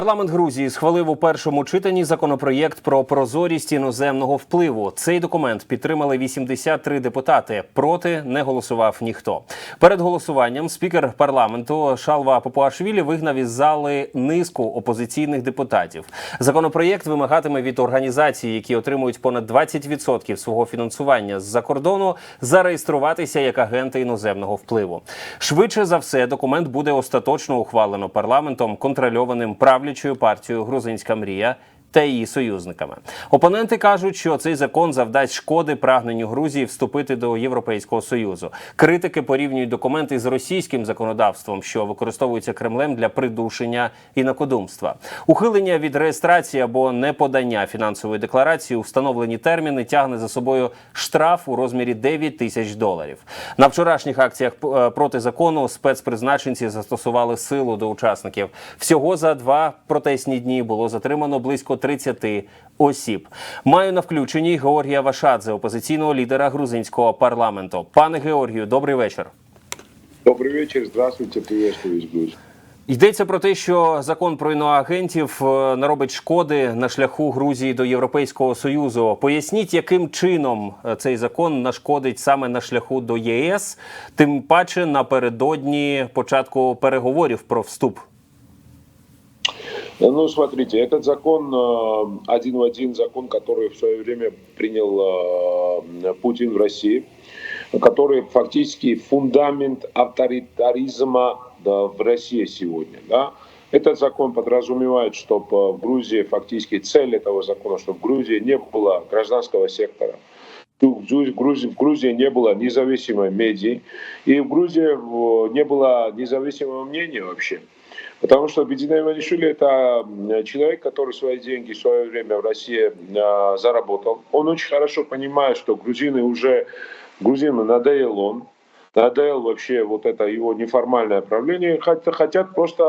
Парламент Грузії схвалив у першому читанні законопроєкт про прозорість іноземного впливу. Цей документ підтримали 83 депутати. Проти не голосував ніхто. Перед голосуванням спікер парламенту Шалва Попуашвілі вигнав із зали низку опозиційних депутатів. Законопроєкт вимагатиме від організацій, які отримують понад 20% свого фінансування з-за кордону, зареєструватися як агенти іноземного впливу. Швидше за все, документ буде остаточно ухвалено парламентом, контрольованим правлячою партією Грузинська мрія. Та її союзниками опоненти кажуть, що цей закон завдасть шкоди прагненню Грузії вступити до Європейського союзу. Критики порівнюють документи з російським законодавством, що використовується Кремлем для придушення інакодумства. Ухилення від реєстрації або неподання фінансової декларації у встановлені терміни тягне за собою штраф у розмірі 9 тисяч доларів. На вчорашніх акціях е, проти закону спецпризначенці застосували силу до учасників. Всього за два протестні дні було затримано близько 30 осіб. Маю на включенні Георгія Вашадзе, опозиційного лідера грузинського парламенту. Пане Георгію, добрий вечір. Добрый вечер, здравствуйте, приветствую весь Йдеться про те, що закон про іноагентів е, наробить шкоди на шляху Грузії до Європейського союзу. Поясніть, яким чином е, цей закон нашкодить саме на шляху до ЄС, тим паче напередодні початку переговорів про вступ. Ну, смотрите, этот закон э, один в один закон, который в свое время принял э, Путин в России, который фактически фундамент авторитаризма в России сегодня. Да? Этот закон подразумевает, чтобы в Грузии фактически цель этого закона, чтобы в Грузии не было гражданского сектора, в в Грузии не было независимой медиа, и в Грузии э, не было независимого мнения вообще. Потому что Бедина Иванишвили это человек, который свои деньги в свое время в России э, заработал. Он очень хорошо понимает, что грузины уже, грузинам надоел он, надоел вообще вот это его неформальное правление, хотят, хотят просто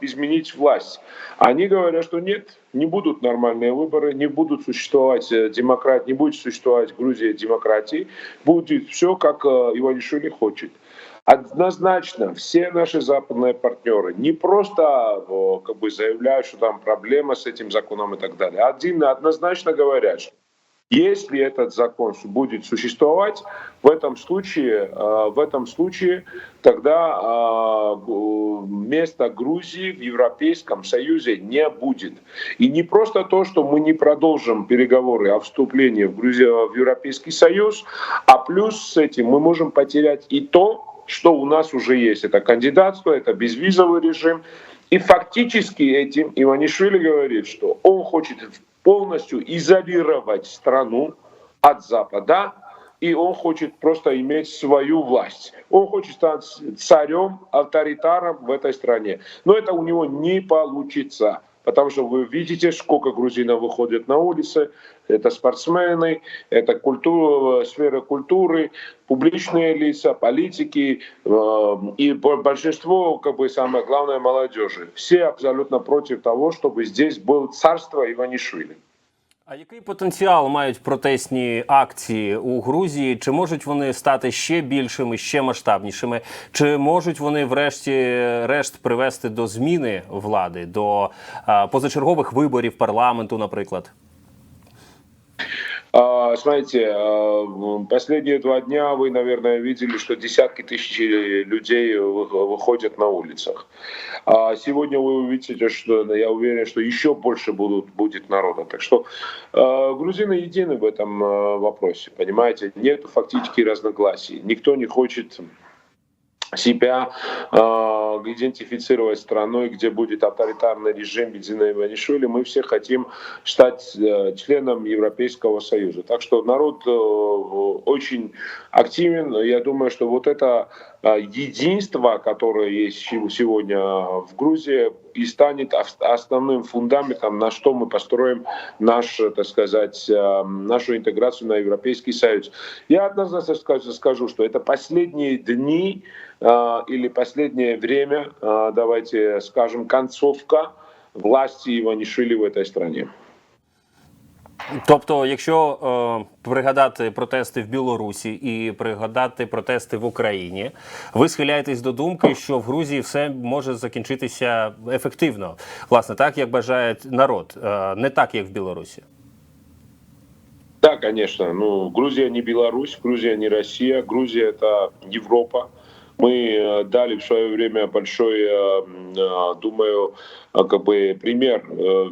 изменить власть. Они говорят, что нет, не будут нормальные выборы, не будут существовать э, демократ, не будет существовать Грузия демократии, будет все, как э, Иванишвили хочет. Однозначно все наши западные партнеры не просто как бы заявляют, что там проблема с этим законом и так далее. Один однозначно говорят, что если этот закон будет существовать, в этом случае, в этом случае тогда места Грузии в Европейском Союзе не будет. И не просто то, что мы не продолжим переговоры о вступлении в, Грузию, в Европейский Союз, а плюс с этим мы можем потерять и то, что у нас уже есть. Это кандидатство, это безвизовый режим. И фактически этим Иванишвили говорит, что он хочет полностью изолировать страну от Запада, и он хочет просто иметь свою власть. Он хочет стать царем, авторитаром в этой стране. Но это у него не получится. Потому что вы видите, сколько грузинов выходит на улицы. Это спортсмены, это культура, сфера культуры, публичные лица, политики э, и большинство, как бы самое главное, молодежи. Все абсолютно против того, чтобы здесь было царство Иванишвили. А який потенціал мають протестні акції у Грузії? Чи можуть вони стати ще більшими, ще масштабнішими? Чи можуть вони, врешті-решт, привести до зміни влади, до позачергових виборів парламенту, наприклад? Смотрите, последние два дня вы, наверное, видели, что десятки тысяч людей выходят на улицах. А сегодня вы увидите, что я уверен, что еще больше будут, будет народа. Так что грузины едины в этом вопросе, понимаете? Нет фактически разногласий. Никто не хочет себя э, идентифицировать страной, где будет авторитарный режим Бедзина Иванишвили. Мы все хотим стать э, членом Европейского Союза. Так что народ э, очень активен. Я думаю, что вот это э, единство, которое есть сегодня в Грузии, и станет основным фундаментом, на что мы построим наш, так сказать, э, нашу интеграцию на Европейский Союз. Я однозначно скажу, что это последние дни или последнее время, давайте скажем, концовка власти Иванишвили в этой стране. Тобто, якщо е, пригадати протести в Білорусі і пригадати протести в Україні, ви схиляєтесь до думки, що в Грузії все може закінчитися ефективно, власне, так як бажає народ, е, не так як в Білорусі. Да, конечно. Ну, Грузия не Беларусь, Грузия не Россия, Грузия это Европа. Мы э, дали в свое время большой, э, э, думаю, как бы пример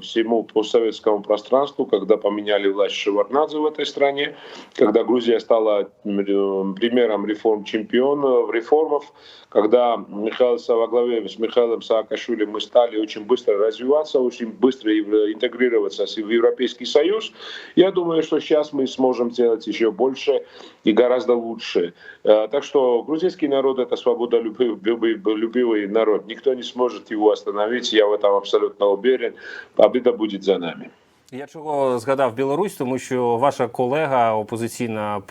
всему постсоветскому пространству, когда поменяли власть Шеварнадзе в этой стране, когда Грузия стала примером реформ чемпиона, реформов, когда Михаил, во главе с Михаилом Саакашвили мы стали очень быстро развиваться, очень быстро интегрироваться в Европейский Союз. Я думаю, что сейчас мы сможем делать еще больше и гораздо лучше. Так что грузинский народ это свободолюбивый народ. Никто не сможет его остановить, я в этом абсолютно уверен. Победа будет за нами. Я чого згадав Білорусь, тому що ваша колега, опозиційна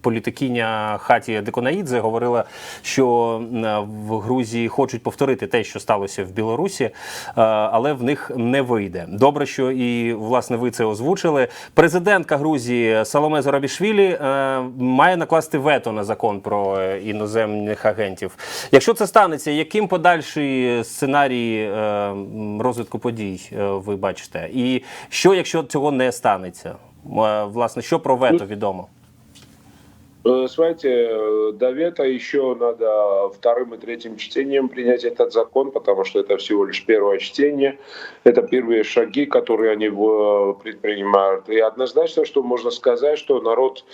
політикиня Хаті Деконаїдзе, говорила, що в Грузії хочуть повторити те, що сталося в Білорусі, але в них не вийде. Добре, що і власне ви це озвучили. Президентка Грузії Саломе Зорабішвілі має накласти вето на закон про іноземних агентів. Якщо це станеться, яким подальший сценарій розвитку подій ви бачите? І що, якщо цього не станеться? Власне, що про вето відомо? Смотрите, до вето еще надо вторым и третьим чтением принять этот закон, потому что это всего лишь первое чтение. Это первые шаги, которые они предпринимают. И однозначно, что можно сказать, что народ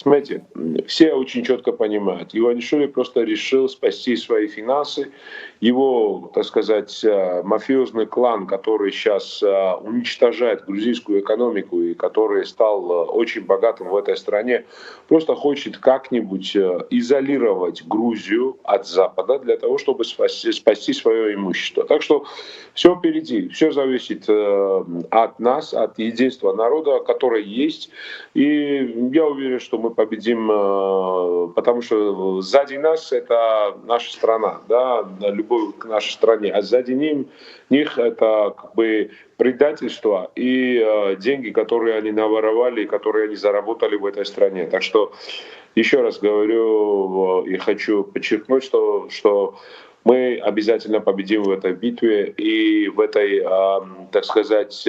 Смотрите, все очень четко понимают. Иванишвили просто решил спасти свои финансы. Его, так сказать, э, мафиозный клан, который сейчас э, уничтожает грузинскую экономику и который стал э, очень богатым в этой стране, просто хочет как-нибудь изолировать Грузию от Запада для того, чтобы спасти, спасти свое имущество. Так что все впереди, все зависит от нас, от единства народа, который есть. И я уверен, что мы мы победим, э, потому что сзади нас это наша страна, да, любовь к нашей стране, а сзади ним, них это как бы предательство и э, деньги, которые они наворовали, которые они заработали в этой стране. Так что еще раз говорю и хочу подчеркнуть, что, что мы обязательно победим в этой битве и в этой, так сказать,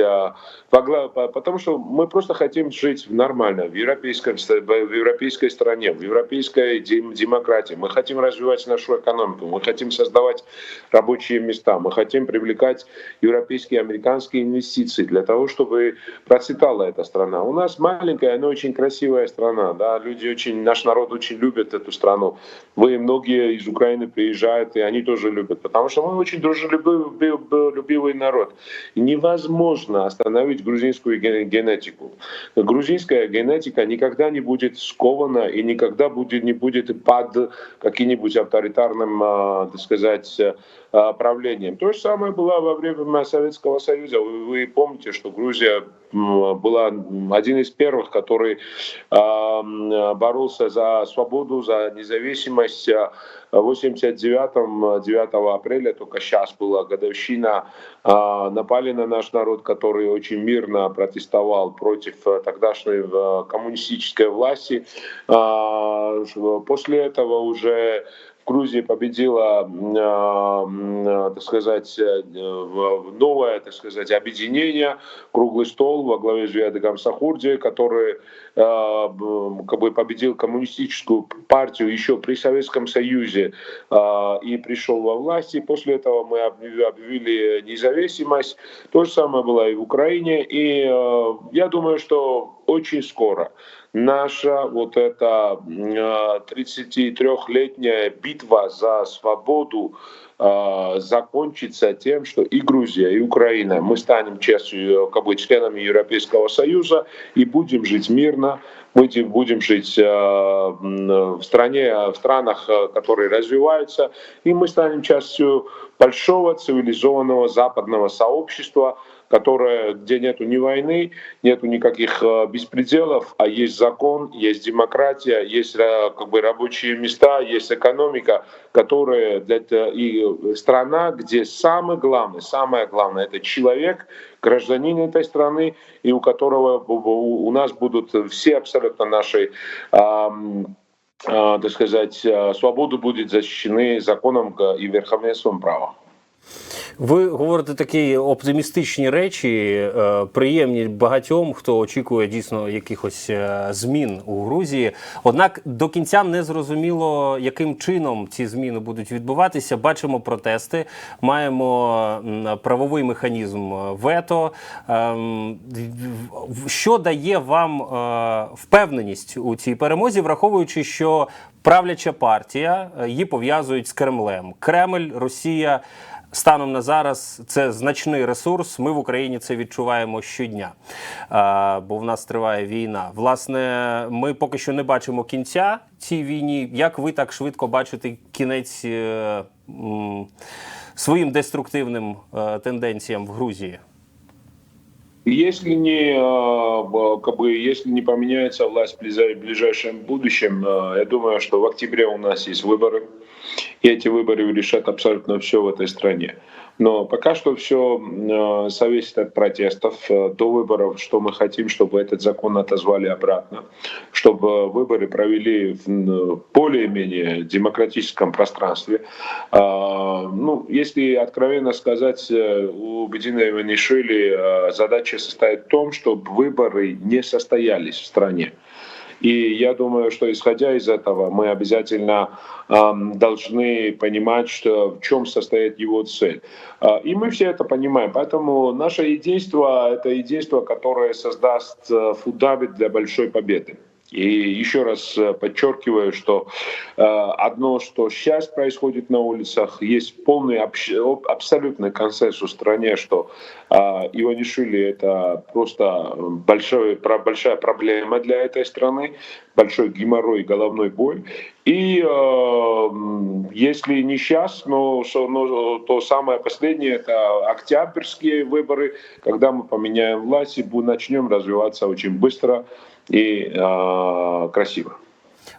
потому что мы просто хотим жить нормально в, европейском, в европейской стране, в европейской демократии. Мы хотим развивать нашу экономику, мы хотим создавать рабочие места, мы хотим привлекать европейские, американские инвестиции для того, чтобы процветала эта страна. У нас маленькая, но очень красивая страна. Да? Люди очень, наш народ очень любит эту страну. Вы многие из Украины приезжают, и они тоже любят, потому что мы очень дружелюбивый народ. Невозможно остановить грузинскую генетику. Грузинская генетика никогда не будет скована и никогда будет, не будет под каким-нибудь авторитарным, а, так сказать, правлением. То же самое было во время Советского Союза. Вы, вы помните, что Грузия была один из первых, который э, боролся за свободу, за независимость. В 89-м, 9 апреля, только сейчас была годовщина, напали на наш народ, который очень мирно протестовал против тогдашней коммунистической власти. После этого уже Грузия победила, так сказать, э, новое, так сказать, объединение, круглый стол во главе с Виадегом Сахурди, который как бы победил коммунистическую партию еще при Советском Союзе и пришел во власть. И после этого мы объявили независимость. То же самое было и в Украине. И я думаю, что очень скоро. Наша вот эта 33-летняя битва за свободу закончится тем, что и Грузия, и Украина, мы станем частью, как бы, членами Европейского Союза и будем жить мирно, мы будем жить в стране, в странах, которые развиваются, и мы станем частью большого цивилизованного западного сообщества, которая, где нету ни войны, нету никаких э, беспределов, а есть закон, есть демократия, есть э, как бы рабочие места, есть экономика, которая для, и э, страна, где самый главный, самое главное, это человек, гражданин этой страны, и у которого у нас будут все абсолютно наши так сказать, свободы будут защищены законом и верховенством права. Ви говорите такі оптимістичні речі, е, приємні багатьом, хто очікує дійсно якихось е, змін у Грузії. Однак до кінця не зрозуміло, яким чином ці зміни будуть відбуватися. Бачимо протести, маємо правовий механізм вето. Ем, що дає вам е, впевненість у цій перемозі, враховуючи, що правляча партія її пов'язують з Кремлем, Кремль, Росія. Станом на зараз це значний ресурс. Ми в Україні це відчуваємо щодня, бо в нас триває війна. Власне, ми поки що не бачимо кінця цій війні. Як ви так швидко бачите кінець е, своїм деструктивним е, тенденціям в Грузії? Если не, как бы, если не поменяется власть в ближайшем будущем, я думаю, что в октябре у нас есть выборы, И эти выборы решат абсолютно все в этой стране. Но пока что все э, зависит от протестов э, до выборов, что мы хотим, чтобы этот закон отозвали обратно, чтобы выборы провели в более-менее демократическом пространстве. А, ну, если откровенно сказать, э, у Бедина Иванишвили задача состоит в том, чтобы выборы не состоялись в стране. И я думаю, что исходя из этого, мы обязательно должны понимать, что, в чем состоит его цель. Э, и мы все это понимаем. Поэтому наше единство — это единство, которое создаст э, фундамент для большой победы. И еще раз э, подчеркиваю, что э, одно, что сейчас происходит на улицах, есть полный абсолютный консенсус в стране, что э, Иванишвили это просто большой, большая проблема для этой страны, большой геморрой, головной боль. И э, если не сейчас, но, но то самое последнее это октябрьские выборы, когда мы поменяем власть и начнем развиваться очень быстро і е, красиво.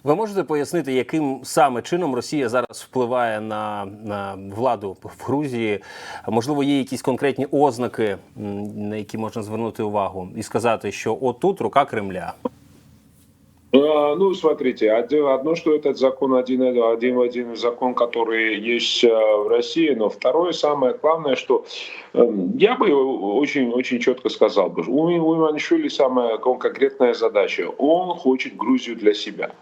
Ви можете пояснити, яким саме чином Росія зараз впливає на на владу в Грузії? Можливо, є якісь конкретні ознаки, на які можна звернути увагу, і сказати, що отут рука Кремля. Ну, смотрите, одно, что этот закон один, один в один закон, который есть в России, но второе, самое главное, что я бы очень, очень четко сказал бы, у, Иванишвили самая конкретная задача, он хочет Грузию для себя.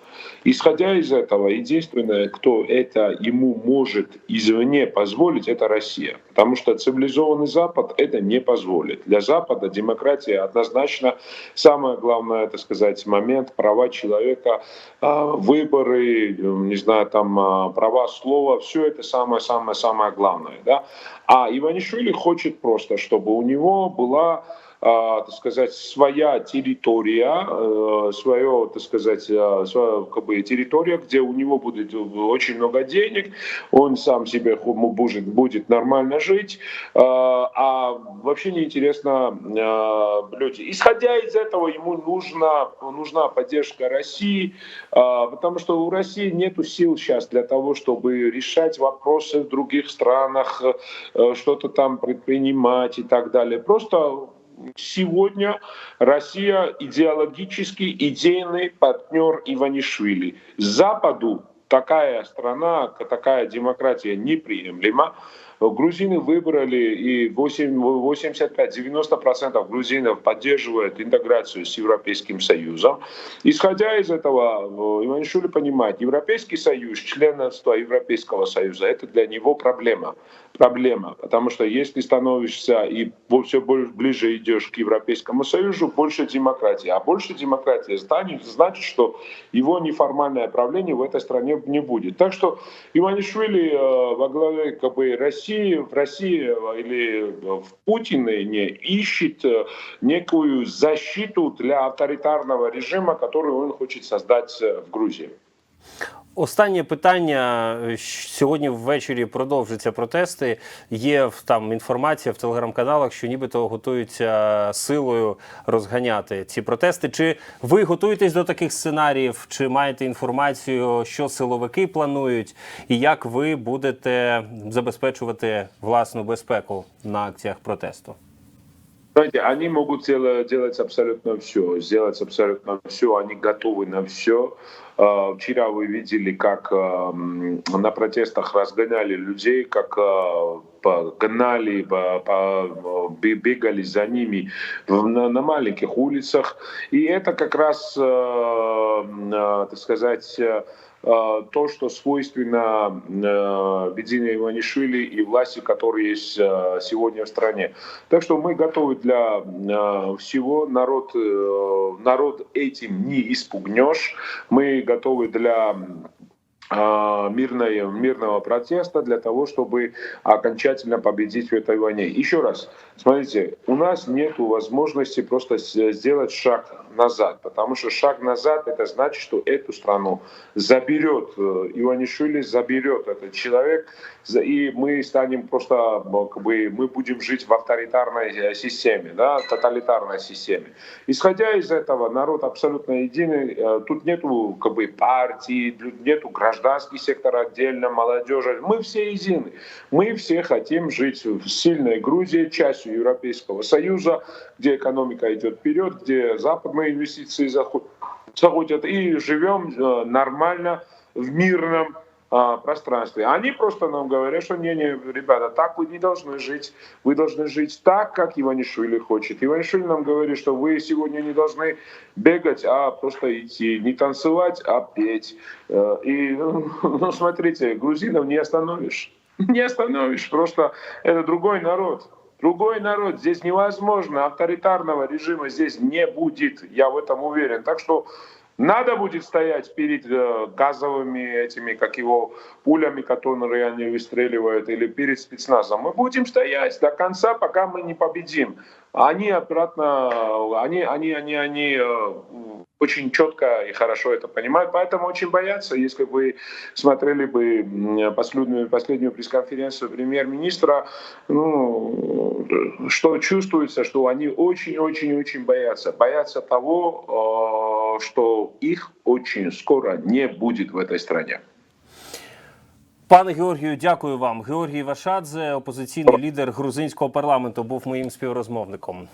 Исходя из этого, единственное, кто это ему может извне позволить, это Россия. Потому что цивилизованный Запад это не позволит. Для Запада демократия однозначно самое главное, так сказать, момент права человека, а, выборы, не знаю, там а, права слова, все это самое-самое-самое главное. Да? А Иванишвили хочет просто, чтобы у него была так сказать, своя территория, э, свое, так сказать, э, своя, как бы, территория, где у него будет очень много денег, он сам себе будет, будет нормально жить, э, а вообще неинтересно люди. Исходя из этого, ему нужна, нужна поддержка России, потому что у России нет сил сейчас для того, чтобы решать вопросы в других странах, что-то там предпринимать и так далее. Просто сегодня Россия идеологически идейный партнер Иванишвили. Западу такая страна, такая демократия неприемлема. Грузины выбрали, и 85-90% грузинов поддерживают интеграцию с Европейским Союзом. Исходя из этого, Иванишвили понимает, Европейский Союз, членство Европейского Союза, это для него проблема проблема, потому что если становишься и все ближе идешь к Европейскому Союзу, больше демократии. А больше демократии станет, значит, что его неформальное правление в этой стране не будет. Так что Иванишвили э, во главе как бы, России, в России э, или в Путине не ищет э, некую защиту для авторитарного режима, который он хочет создать в Грузии. Останнє питання Е, сьогодні ввечері продовжаться протести. Є там інформація в телеграм-каналах, що нібито готуються силою розганяти ці протести. Чи ви готуєтесь до таких сценаріїв? Чи маєте інформацію, що силовики планують, і як ви будете забезпечувати власну безпеку на акціях протесту? Знаете, они могут дела- делать абсолютно все, сделать абсолютно все, они готовы на все. Вчера вы видели, как на протестах разгоняли людей, как по- гнали, бегали за ними на, маленьких улицах. И это как раз, э, так сказать, то, что свойственно э, Бедине Иванишвили и власти, которые есть э, сегодня в стране. Так что мы готовы для э, всего. Народ, э, народ этим не испугнешь. Мы готовы для э, мирной, мирного протеста для того, чтобы окончательно победить в этой войне. Еще раз, смотрите, у нас нет возможности просто сделать шаг назад, потому что шаг назад это значит, что эту страну заберет э, Иванишвили, заберет этот человек, и мы станем просто, как бы, мы будем жить в авторитарной э, системе, да, тоталитарной системе. Исходя из этого, народ абсолютно единый, э, тут нету как бы партии, нету гражданский сектор отдельно, молодежи, мы все едины. Мы все хотим жить в сильной Грузии, частью Европейского Союза, где экономика идет вперед, где западные инвестиции заход- заходят, и живем э, нормально в мирном пространстве. Они просто нам говорят, что не-не, ребята, так вы не должны жить. Вы должны жить так, как Иванишвили хочет. Иванишвили нам говорит, что вы сегодня не должны бегать, а просто идти, не танцевать, а петь. Э, И, ну, смотрите, грузинов не остановишь. Не остановишь, просто это другой народ. Другой народ. Здесь невозможно. Авторитарного режима здесь не будет. Я в этом уверен. Так что надо будет стоять перед э, газовыми этими, как его, пулями, которые они выстреливают, или перед спецназом. Мы будем стоять до конца, пока мы не победим. Они обратно, они, они, они, они э, очень четко и хорошо это понимают, поэтому очень боятся. Если вы смотрели бы последнюю, последнюю пресс-конференцию премьер-министра, ну, что чувствуется, что они очень-очень-очень боятся. Боятся того, э, что их очень скоро не будет в этой стране. Пане Георгію, дякую вам. Георгій Вашадзе, опозиційний лідер грузинського парламенту, був моїм співрозмовником.